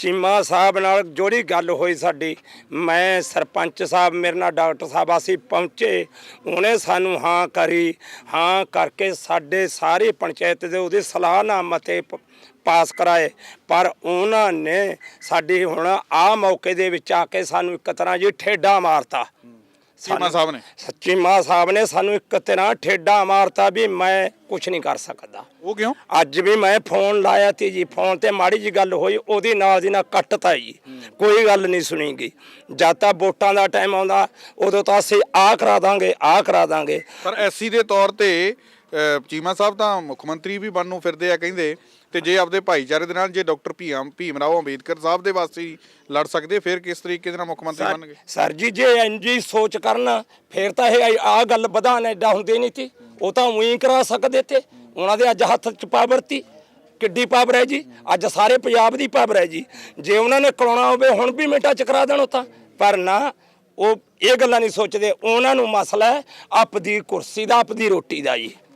ਚੀਮਾ ਸਾਹਿਬ ਨਾਲ ਜੋੜੀ ਗੱਲ ਹੋਈ ਸਾਡੀ। ਮੈਂ ਸਰਪੰਚ ਸਾਹਿਬ, ਮੇਰੇ ਨਾਲ ਡਾਕਟਰ ਸਾਹਿਬ ਅਸੀਂ ਪਹੁੰਚੇ। ਉਹਨੇ ਸਾਨੂੰ ਹਾਂ ਕਰੀ। ਹਾਂ ਕਰਕੇ ਸਾਡੇ ਸਾਰੇ ਪੰਚਾਇਤ ਦੇ ਉਹਦੇ ਸਲਾਹਨਾਮੇ ਪ- ਪਾਸ ਕਰਾਏ। ਪਰ ਉਹਨਾਂ ਨੇ ਸਾਡੀ ਹੁਣ ਆ ਮੌਕੇ ਦੇ ਵਿੱਚ ਆ ਕੇ ਸਾਨੂੰ ਇੱਕ ਤਰ੍ਹਾਂ ਜੀ ਠੇਡਾ ਮਾਰਤਾ। ਚੀਮਾ ਸਾਹਿਬ ਨੇ? ਸੱਚੀ ਮਾਂ ਸਾਹਿਬ ਨੇ ਸਾਨੂੰ ਇੱਕ ਤਰ੍ਹਾਂ ਠੇਡਾ ਮਾਰਤਾ ਵੀ ਮੈਂ ਕੁਝ ਨਹੀਂ ਕਰ ਸਕਦਾ। ਉਹ ਕਿਉਂ? ਅੱਜ ਵੀ ਮੈਂ ਫੋਨ ਲਾਇਆ ਤੀ ਜੀ ਫੋਨ ਤੇ ਮਾੜੀ ਜੀ ਗੱਲ ਹੋਈ ਉਹਦੀ ਨਾਲ ਦੀ ਨਾਲ ਕੱਟਤਾ ਜੀ। ਕੋਈ ਗੱਲ ਨਹੀਂ ਸੁਣੀਗੀ। ਜਦ ਤਾਂ ਵੋਟਾਂ ਦਾ ਟਾਈਮ ਆਉਂਦਾ ਉਦੋਂ ਤਾਂ ਅਸੀਂ ਆ ਕਰਾ ਦਾਂਗੇ ਆ ਕਰਾ ਦਾਂਗੇ। ਪਰ ਐਸਸੀ ਦੇ ਤੌਰ ਤੇ ਚੀਮਾ ਸਾਹਿਬ ਤਾਂ ਮੁੱਖ ਮੰਤਰੀ ਵੀ ਬਣਨ ਨੂੰ ਫਿਰਦੇ ਆ ਕਹਿੰਦੇ ਤੇ ਜੇ ਆਪਦੇ ਭਾਈਚਾਰੇ ਦੇ ਨਾਲ ਜੇ ਡਾਕਟਰ ਭੀਮ ਭੀਮ ਰਾਓ ਅੰਬੇਦਕਰ ਸਾਹਿਬ ਦੇ ਵਾਸਤੇ ਲੜ ਸਕਦੇ ਫਿਰ ਕਿਸ ਤਰੀਕੇ ਦੇ ਨਾਲ ਮੁੱਖ ਮੰਤਰੀ ਬਣਨਗੇ? ਸਰ ਜੀ ਜੇ ਇੰਜੀ ਸੋਚ ਕਰਨ ਫੇਰ ਤਾਂ ਇਹ ਆ ਗੱਲ ਵਧਾਣ ਐਡਾ ਹੁੰਦੇ ਨਹੀਂ ਸੀ। ਉਹ ਤਾਂ ਉਹੀ ਕਰਾ ਸਕਦੇ ਤੇ ਉਹਨਾਂ ਦੇ ਅੱਜ ਹੱਥ ਚ ਪਾਵਰ ਤੀ। ਕਿੱਡੀ ਪਾਵਰ ਹੈ ਜੀ? ਅੱਜ ਸਾਰੇ ਪੰਜਾਬ ਦੀ ਪਾਵਰ ਹੈ ਜੀ। ਜੇ ਉਹਨਾਂ ਨੇ ਕਰਾਉਣਾ ਹੋਵੇ ਹੁਣ ਵੀ ਮਿੰਟਾਂ ਚ ਕਰਾ ਦੇਣ ਉਹ ਤਾਂ। ਪਰ ਨਾ ਉਹ ਇਹ ਗੱਲਾਂ ਨਹੀਂ ਸੋਚਦੇ। ਉਹਨਾਂ ਨੂੰ ਮਸਲਾ ਹੈ ਆਪਦੀ ਕੁਰਸੀ ਦਾ ਆਪਦੀ ਰੋਟੀ ਦਾ ਜੀ।